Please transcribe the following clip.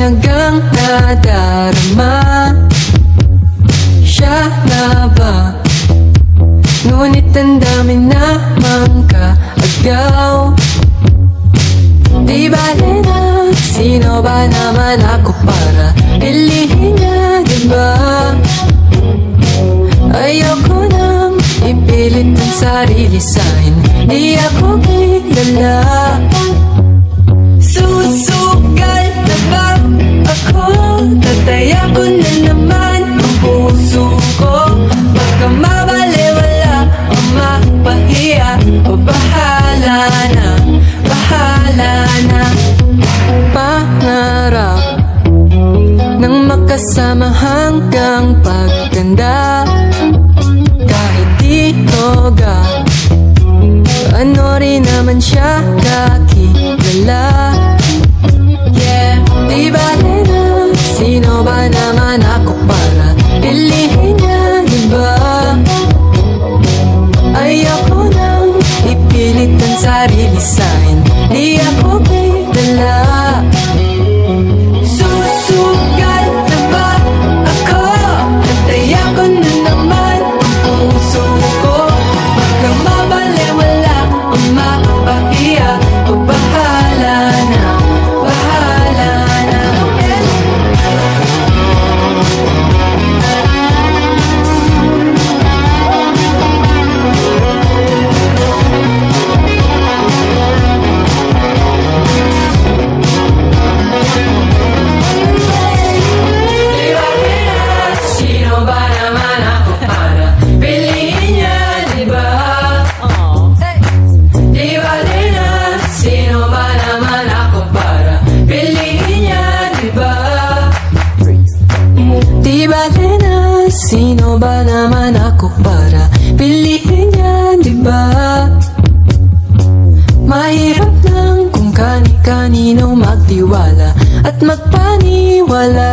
talagang nadarama. Siya na ba? Ngunit ang dami namang kaagaw Di ba na? Sino ba naman ako para Pilihin niya, di ba? Ayoko nang ipilit ang sarili sa'kin Di ako kilala. Susugal makasama hanggang pagkanda Kahit di toga Ano rin naman siya kakilala. Yeah, di ba na Sino ba naman ako para Pilihin niya, di ba? Ayoko nang ipilit ang sarili sa'kin Di ako kilala Sino ba naman ako para Piliin niya, di ba? Mahirap lang kung kani-kanino magtiwala at magpaniwala